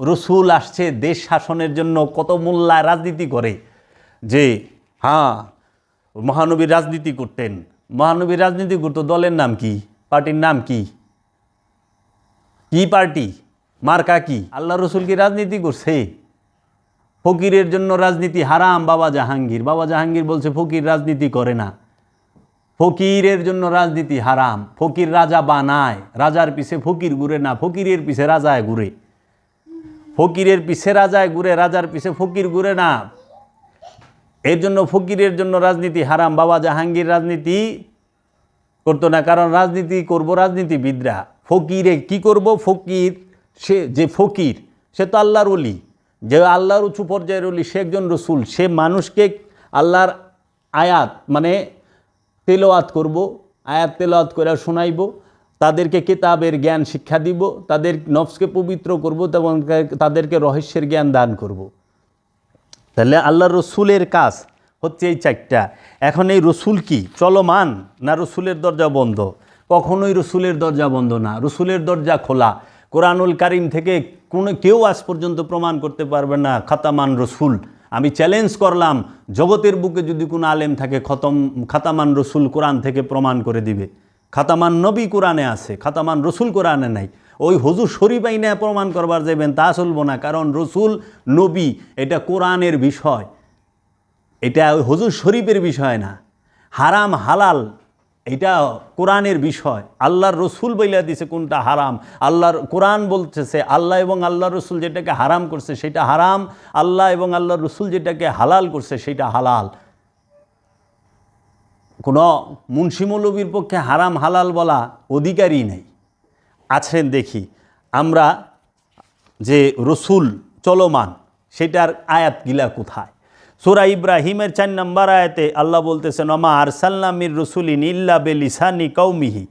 রসুল আসছে দেশ শাসনের জন্য কত মোল্লা রাজনীতি করে যে হ্যাঁ মহানবীর রাজনীতি করতেন। মহানবীর রাজনীতি করতো, দলের নাম কি? পার্টির নাম কি? কি পার্টি? মার্কা কি? আল্লাহ রসুল কি রাজনীতি করছে? ফকিরের জন্য রাজনীতি হারাম, বাবা জাহাঙ্গীর। বাবা জাহাঙ্গীর বলছে, ফকির রাজনীতি করে না। ফকিরের জন্য রাজনীতি হারাম। ফকির রাজা বানায়, রাজার পিছে ফকির ঘুরে না, ফকিরের পিছে রাজায় ঘুরে। ফকিরের পিছে রাজায় ঘুরে, রাজার পিছে ফকির ঘুরে না। এর জন্য ফকিরের জন্য রাজনীতি হারাম, বাবা জাহাঙ্গীর রাজনীতি করতো না, কারণ রাজনীতি করব রাজনীতিবিদরা। ফকিরে কি করব? ফকির, সে যে ফকির, সে তো আল্লাহর অলি যে আল্লাহর উঁচু পর্যায়ের অলি সে একজন রসুল। সে মানুষকে আল্লাহর আয়াত মানে তেলোয়াত করব, আয়াত তেলোয়াত করে শোনাইব। তাদেরকে কেতাবের জ্ঞান শিক্ষা দিব, তাদের নফসকে পবিত্র করব এবং তাদেরকে রহস্যের জ্ঞান দান করব। তাহলে আল্লাহ রসুলের কাজ হচ্ছে এই চারটা। এখন এই রসুল কি? চলমান না রসুলের দরজা বন্ধ? কখনোই রসুলের দরজা বন্ধ না। রসুলের দরজা খোলা। কোরআনুল কারিম থেকে কোনো কেউ আজ পর্যন্ত প্রমাণ করতে পারবে না, খাতামান রসুল। আমি চ্যালেঞ্জ করলাম, জগতের বুকে যদি কোনো আলেম থাকে, খতম খাতামান রসুল কোরআন থেকে প্রমাণ করে দিবে। খাতামান নবী কোরআনে আছে, খাতামান রসুল কোরআনে নাই। ওই হজুর শরীফ আইনে প্রমাণ করবার যাবেন তা চলবো না, কারণ রসুল, নবী, এটা কোরআনের বিষয়। এটা ওই হজুর শরীফের বিষয় না। হারাম, হালাল, এটা কোরআনের বিষয়। আল্লাহর রসুল বইলা দিছে কোনটা হারাম। আল্লাহর কোরআন বলতেছে, আল্লাহ এবং আল্লাহ রসুল যেটাকে হারাম করছে, সেটা হারাম। আল্লাহ এবং আল্লাহ রসুল যেটাকে হালাল করছে, সেটা হালাল। কোনো মুন্সিমৌলবীর পক্ষে হারাম হালাল বলা অধিকারই নেই। আছেন দেখি, আমরা যে রসুল চলমান, সেটার আয়াতগিলা কোথায়? সুরা ইব্রাহিমের চার নম্বর আয়াতে আল্লাহ বলতেছেন অমা আরসাল্লামির রসুলিন ইল্লা বেলিসানি কৌমিহি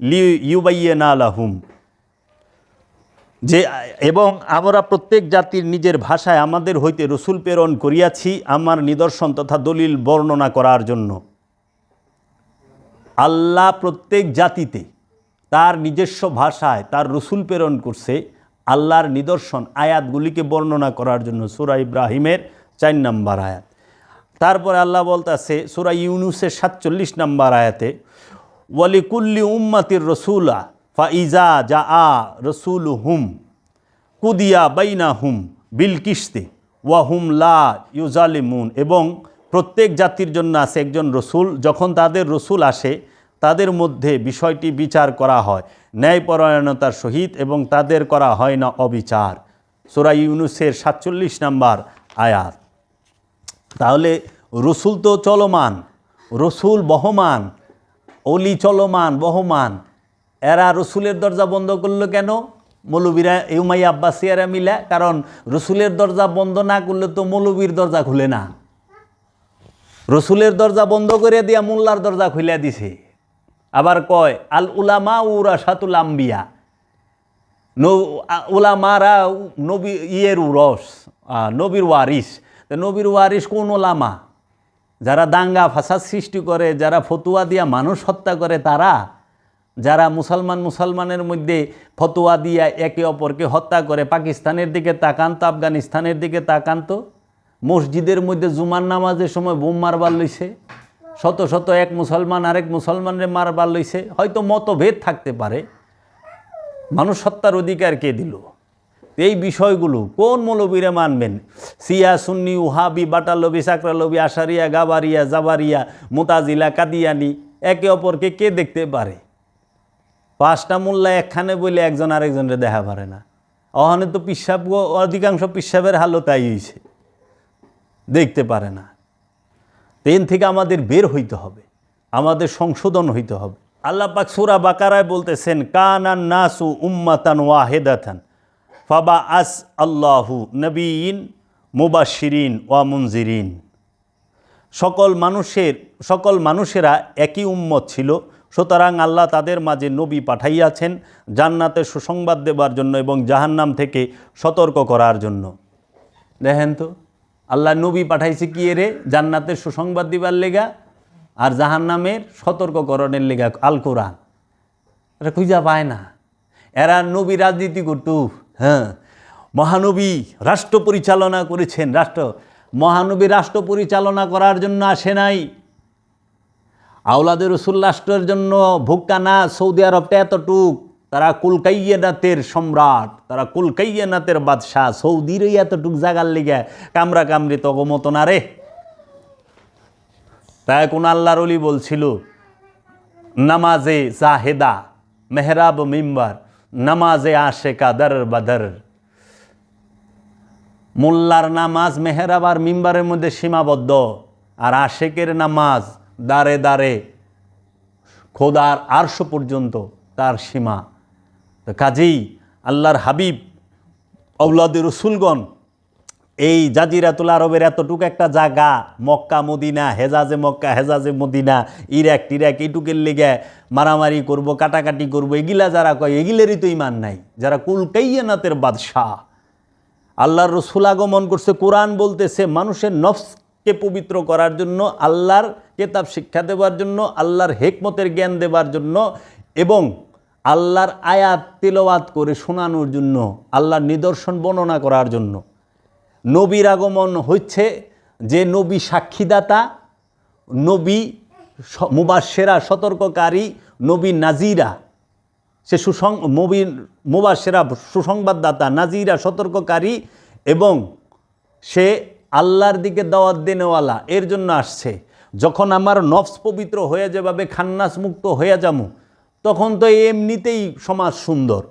লি ইউবাইয়ে লাহুম। যে, এবং আমরা প্রত্যেক জাতির নিজের ভাষায় আমাদের হইতে রসুল প্রেরণ করিয়াছি আমার নিদর্শন তথা দলিল বর্ণনা করার জন্য। আল্লাহ প্রত্যেক জাতিতে তার নিজস্ব ভাষায় তার রসুল প্রেরণ করছে আল্লাহর নিদর্শন আয়াতগুলিকে বর্ণনা করার জন্য, সুরা ইব্রাহিমের চার নম্বর আয়াত। তারপরে আল্লাহ বলতেছে, সুরা ইউনুসের সাতচল্লিশ নম্বর আয়াতে, ওয়ালিকুল্লি উম্মাতির রসুলা ফা ইজা যা আ রসুল হুম কুদিয়া বাইনা হুম বিল কিস্তে ওয়া হুম লা ইউজালিমুন এবং প্রত্যেক জাতির জন্য আছে একজন রসুল। যখন তাদের রসুল আসে, তাদের মধ্যে বিষয়টি বিচার করা হয়। ন্যায়পরায়ণতার সহিত এবং তাদের করা হয় না অবিচার। সোরা ইউনুসের সাতচল্লিশ নাম্বার আয়াত। তাহলে রসুল তো চলমান, রসুল বহমান অলি চলমান, বহমান। এরা রসুলের দরজা বন্ধ করল কেন? মৌলবীরা ইউমাই আব্বাসিয়ারা মিলা, কারণ রসুলের দরজা বন্ধ না করলে তো মৌলবীর দরজা খুলে না। রসুলের দরজা বন্ধ করে দিয়া মোল্লার দরজা খুলে দিছে। আবার কয়, আল উলামা উরা সাতুল আম্বিয়া। ওলামারা নবী, ইয়ের রস নবীর ওয়ারিস। নবীর ওয়ারিস কোন ওলামা যারা দাঙ্গা, ফাসাদ সৃষ্টি করে, যারা ফতুয়া দিয়া মানুষ হত্যা করে, তারা যারা মুসলমান মুসলমানের মধ্যে ফতুয়া দিয়া একে অপরকে হত্যা করে, পাকিস্তানের দিকে তাকান্ত আফগানিস্তানের দিকে তাকান্ত মসজিদের মধ্যে জুমার নামাজের সময় বোম মারবার লইছে। শত শত এক মুসলমান আরেক মুসলমানের মারবার লইছে। হয়তো মতভেদ থাকতে পারে। মানুষ হত্যার অধিকার কে দিল? এই বিষয়গুলো কোন মৌলবীরা মানবেন? সিয়া সুন্নি, উহাবি, বাটালবি, সাকরালবি, আশারিয়া, গাবারিয়া, জাবারিয়া, মোতাজিলা, কাদিয়ানি, একে অপরকে কে দেখতে পারে? পাঁচটা মোল্লা একখানে বলে একজন আরেকজনের দেখা পারে না। অহনে তো পিসাব, অধিকাংশ পিসাবের হালত তাই হয়েছে দেখতে পারে না। তেন থেকে আমাদের বের হইতে হবে, আমাদের সংশোধন হইতে হবে। আল্লাহ পাক সুরা বাকারায় বলতেছেন কানান নাসু উম্মাতান ওয়াহেদাথান ফাবা আস আল্লাহু নবীন মুবাশিরিন ওয়া মুনজিরিন। সকল মানুষের, সকল মানুষেরা একই উম্মত ছিল, সুতরাং আল্লাহ তাদের মাঝে নবী পাঠাইয়াছেন জান্নাতের সুসংবাদ দেবার জন্য এবং জাহান্নাম থেকে সতর্ক করার জন্য। দেখেন তো আল্লাহ নবী পাঠাইছে কি রে জান্নাতের সুসংবাদ দিবার লেগা আর জাহান্নামের সতর্ককরণের লেগা আল কোরআন। এটা খুঁজা পায় না। এরা নবী রাজনীতি করতু হ্যাঁ। মহানবী রাষ্ট্র পরিচালনা করেছেন, রাষ্ট্র। মহানবী রাষ্ট্র পরিচালনা করার জন্য আসে নাই। আওলাদের রসুল রাষ্ট্রের জন্য ভুক্কা না সৌদি আরবটা এতটুক। তারা কুলকাইয়ানাতের সম্রাট, তারা কুলকাইয়ানাতের বাদশাহ। সৌদির ওই এতটুক জাগার লিগে কামরা কামড়ি তগমত না রে। তাই কোন আল্লাহর অলি বলছিল, নামাজে জাহেদা, মেহরাব মিম্বার, নামাজে আশেকা দর বদর। মোল্লার নামাজ মেহরাব আর মিম্বারের মধ্যে সীমাবদ্ধ, আর আশেকের নামাজ দাঁড়ে দাঁড়ে খোদার আরশো পর্যন্ত তার সীমা। তো কাজেই আল্লাহর হাবিব আউলাদের রসুলগণ, এই জাজিরাতুল আরবের এতটুকু একটা জায়গা, মক্কা, মদিনা, হেজাজে মক্কা, হেজাজে মদিনা, ইরাক, টিরাক এইটুকের লেগে মারামারি করব, কাটাকাটি করব, এগিলা যারা কয়, এগিলেরই তো ইমান নাই। যারা কুলকাইয়ানাতের বাদশাহ। আল্লাহর রসুল আগমন করছে, কোরআন বলতেছে, মানুষের নফসকে পবিত্র করার জন্য, আল্লাহর কেতাব শিক্ষা দেওয়ার জন্য, আল্লাহর হেকমতের জ্ঞান দেওয়ার জন্য এবং আল্লাহর আয়াত তেলাওয়াত করে শোনানোর জন্য, আল্লাহর নিদর্শন বর্ণনা করার জন্য। নবীর আগমন হচ্ছে যে নবী সাক্ষীদাতা, নবী মুবাসেরা সতর্ককারী, নবী নাজিরা। সে সুসং মবিন মুবাসেরা সুসংবাদদাতা, নাজিরা, সতর্ককারী এবং সে আল্লাহর দিকে দাওয়াত দেনেওয়ালা। এর জন্য আসছে, যখন আমার নফস পবিত্র হয়ে যাবে, খান্নাস মুক্ত হয়ে যামু তখন তো এমনিতেই সমাজ সুন্দর।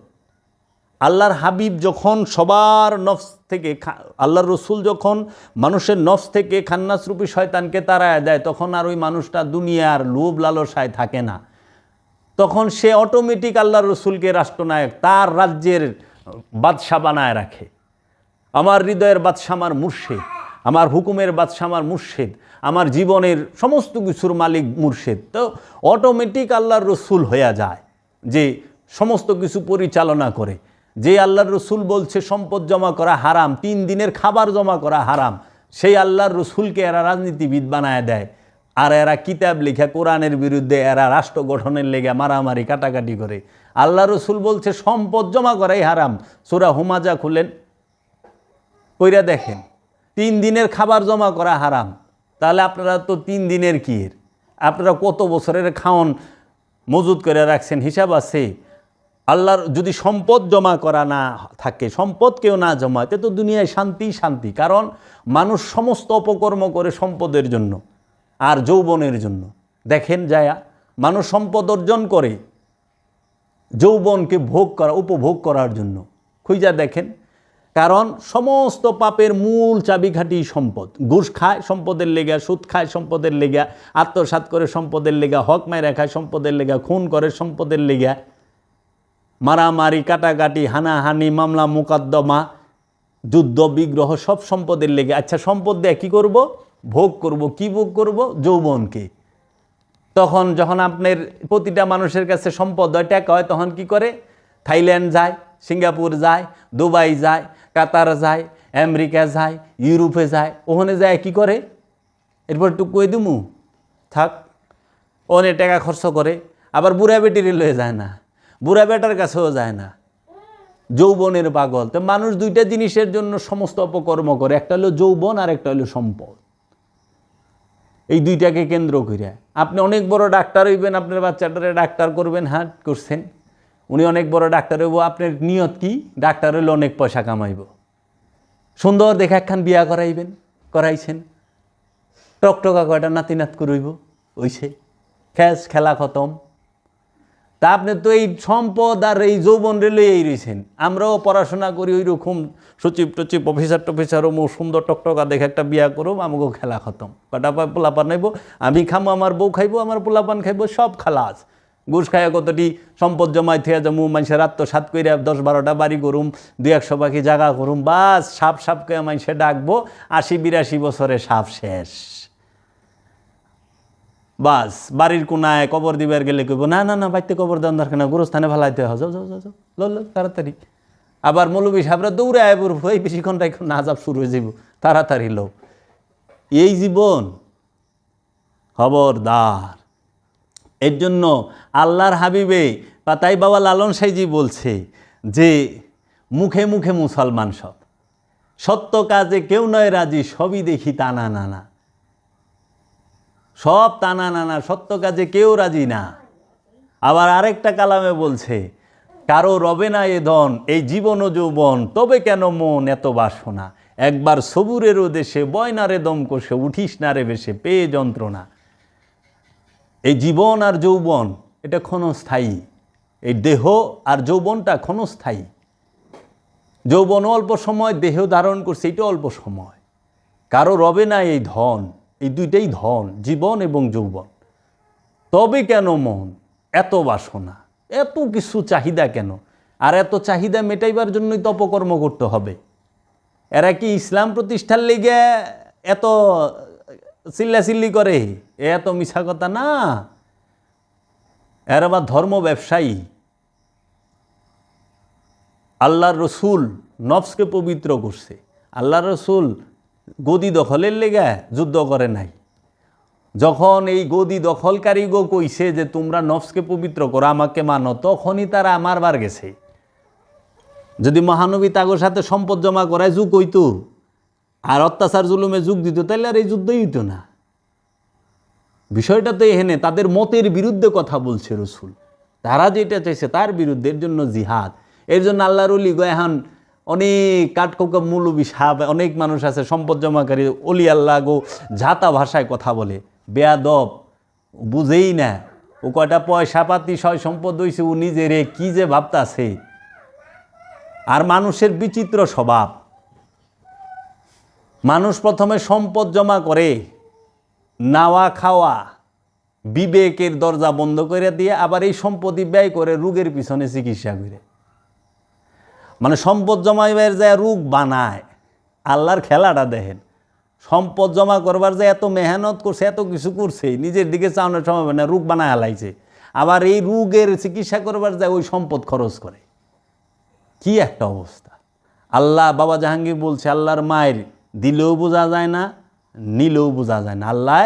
আল্লাহর হাবিব যখন সবার নফস থেকে আল্লাহর রসুল যখন মানুষের নফস থেকে খান্নাসরূপী শয়তানকে তাড়ায় দেয়, তখন আর ওই মানুষটা দুনিয়ার লোভ লালসায় থাকে না। তখন সে অটোমেটিক আল্লাহর রসুলকে রাষ্ট্রনায়ক, তার রাজ্যের বাদশা বানায় রাখে। আমার হৃদয়ের বাদশা আমার মুর্শেদ, আমার হুকুমের বাদশা আমার মুর্শেদ। আমার জীবনের সমস্ত কিছুর মালিক মুর্শেদ। তো অটোমেটিক আল্লাহর রসুল হয়ে যায়, যে সমস্ত কিছু পরিচালনা করে। যে আল্লাহর রসুল বলছে সম্পদ জমা করা হারাম, তিন দিনের খাবার জমা করা হারাম, সেই আল্লাহর রসুলকে এরা রাজনীতিবিদ বানায় দেয়। আর এরা কিতাব লেখা কোরআনের বিরুদ্ধে এরা রাষ্ট্র গঠনের লেগে মারামারি, কাটাকাটি করে। আল্লাহ রসুল বলছে সম্পদ জমা করাই হারাম। সোরা হুমাজা খুলেন, কইরা দেখেন, তিন দিনের খাবার জমা করা হারাম। তাহলে আপনারা তো তিন দিনের কি এর? আপনারা কত বছরের খাওন মজুদ করে রাখছেন? হিসাব আছে। আল্লাহর যদি সম্পদ জমা করা না থাকে, সম্পদ কেউ না জমায়, তে তো দুনিয়ায় শান্তি শান্তি। কারণ মানুষ সমস্ত অপকর্ম করে সম্পদের জন্য আর যৌবনের জন্য। দেখেন যায়া, মানুষ সম্পদ অর্জন করে, যৌবনকে ভোগ করা, উপভোগ করার জন্য। খুঁজা দেখেন কারণ সমস্ত পাপের মূল চাবিঘাটি সম্পদ। ঘুষ খায়, সম্পদের লেগা, সুদ খায়, সম্পদের লেগা, আত্মসাৎ করে সম্পদের লেগা, হক মায়েরা খায়, সম্পদের লেগা, খুন করে সম্পদের লেগা, মারামারি, কাটাকাটি, হানাহানি, মামলা, মোকদ্দমা, যুদ্ধ, বিগ্রহ, সব সম্পদের লেগে। আচ্ছা সম্পদ দিয়ে কী করব? ভোগ করব। কি ভোগ করব? যৌবনকে। তখন যখন আপনার প্রতিটা মানুষের কাছে সম্পদ হয়, টাকা হয়, তখন কি করে? থাইল্যান্ড যায়। সিঙ্গাপুর যায়, দুবাই যায়, কাতার যায়, আমেরিকা যায়, ইউরোপে যায়, ওখানে যায় কি করে? এরপর একটু কই দিমু? থাক, অনেক টাকা খরচ করে, আবার বুড়া বেটিরে লয়ে যায় না, বুড়া বেটার কাছেও যায় না। যৌবনের পাগল। তো মানুষ দুইটা জিনিসের জন্য সমস্ত অপকর্ম করে, একটা হলো যৌবন আর একটা হলো সম্পদ। এই দুইটাকে কেন্দ্র করে আপনি অনেক বড় ডাক্তার হইবেন, আপনার বাচ্চাটারে ডাক্তার করবেন হ্যাঁ করছেন। উনি অনেক বড় ডাক্তার হইব, আপনার নিয়ত কি? ডাক্তার হইলে অনেক পয়সা কামাইব। সুন্দর দেখে একখান বিয়া করাইবেন, করাইছেন। টকটকা কয়টা নাতি নাত করইব ওইছে খেস, খেলা খতম। তা আপনি তো এই সম্পদ আর এই যৌবন রেলে এই রয়েছেন আমরাও পড়াশোনা করি ওই রকম সচিব টচিব, অফিসার টফিসার, ও সুন্দর টকটকা দেখে একটা বিয়া করো আমাকেও খেলা খতম। কটা পোলাপান নাইব আমি খামো, আমার বউ খাইবো, আমার পোলাপান খাইবো, সব খালাস। ঘুষ খাইয়া কতটি সম্পদ জমাই থিয়া যাব মানুষের আত্মসাত কইরা দশ বারোটা বাড়ি করুম, দুই একশো পাখি জায়গা করুম, বাস, সাপ সাপ সাপকে মানুষে ডাকবো, আশি বিরাশি বছরে সাপ শেষ। বাস, বাড়ির কোনায় কবর দিবার গেলে কইব, না না না, বাড়িতে কবর দেওয়ার দরকার না গুরুস্থানে ফেলাইতে হয়। যাও যাও যাও লো লো, তাড়াতাড়ি। আবার মৌলবী সাহেবরা দৌড়ে আয় পড়ব এই বেশিক্ষণ না যাব শুরু হয়ে যাব তাড়াতাড়ি লো। এই জীবন খবরদার। এর জন্য আল্লাহর হাবিবে বা তাই বাবা লালন সাইজি বলছে যে, মুখে মুখে মুসলমান সব। সত্য কাজে কেউ নয় রাজি, সবই দেখি টানা নানা। সব টানা নানা, সত্য কাজে কেউ রাজি না। আবার আরেকটা কালামে বলছে, কারও রবে না এ ধন, এই জীবন ও যৌবন, তবে কেন মন এত বাসনা? একবার সবুরেরও দেশে, বয়নারে দম কষে উঠিস না রে বেশে পেয়ে যন্ত্রণা। এই জীবন আর যৌবন, এটা ক্ষণস্থায়ী। এই দেহ আর যৌবনটা ক্ষণস্থায়ী। যৌবন অল্প সময়, দেহ ধারণ করছে এটা অল্প সময়। কারও রবে না এই ধন, এই দুইটাই ধন, জীবন এবং যৌবন। তবে কেন মন? এত বাসনা, এত কিছু চাহিদা কেন? আর এত চাহিদা মেটাইবার জন্যই তপকর্ম করতে হবে। এরা কি ইসলাম প্রতিষ্ঠার লেগে এত চিল্লাচিল্লি করে। এ এত মিছা কথা না। এরা আবার ধর্ম ব্যবসায়ী। আল্লাহর রসুল নফসকে পবিত্র করছে। আল্লাহর রসুল গদি দখলের লেগে যুদ্ধ করে নাই। যখন এই গদি দখলকারী গো কইছে যে তোমরা নফসকে পবিত্র করো, আমাকে মানো, তখনই তারা আমার বার গেছে। যদি মহানবী তাগোর সাথে সম্পদ জমা করায় যুগ হইতো আর অত্যাচার জুলুমে যুগ দিত তাহলে আর এই যুদ্ধই হইতো না। বিষয়টা তো এখানে তাদের মতের বিরুদ্ধে কথা বলছে রসুল। তারা যেটা চাইছে তার বিরুদ্ধে, এর জন্য জিহাদ। এর জন্য আল্লাহর অলি গো, এখন অনেক কাঠকোকা মৌলবি, সাহাব, অনেক মানুষ আছে, সম্পদ জমাকারী অলি আল্লাহ, গো ঝাতা ভাষায় কথা বলে। বেয়াদব, বুঝেই না। ও কয়টা পয়সা পাতি, সয় সম্পদ হইছে, ও নিজেরে কী যে ভাবতাছে। আর মানুষের বিচিত্র স্বভাব। মানুষ প্রথমে সম্পদ জমা করে, নাওয়া খাওয়া, বিবেকের দরজা বন্ধ করে দিয়ে আবার এই সম্পত্তি ব্যয় করে রোগের পিছনে চিকিৎসা করে। মানে সম্পদ জমাইবার যায়, রোগ বানায়। আল্লাহর খেলাটা দেখেন। সম্পদ জমা করবার যে এত মেহনত করছে, এত কিছু করছে, নিজের দিকে চাওয়ানোর সময় না রোগ বানায় হালাইছে। আবার এই রোগের চিকিৎসা করবার যায়, ওই সম্পদ খরচ করে। কি একটা অবস্থা। আল্লাহ বাবা জাহাঙ্গীর বলছে, আল্লাহর মায়ের দিলেও বোঝা যায় না নিলেও বোঝা যায় না। আল্লাহ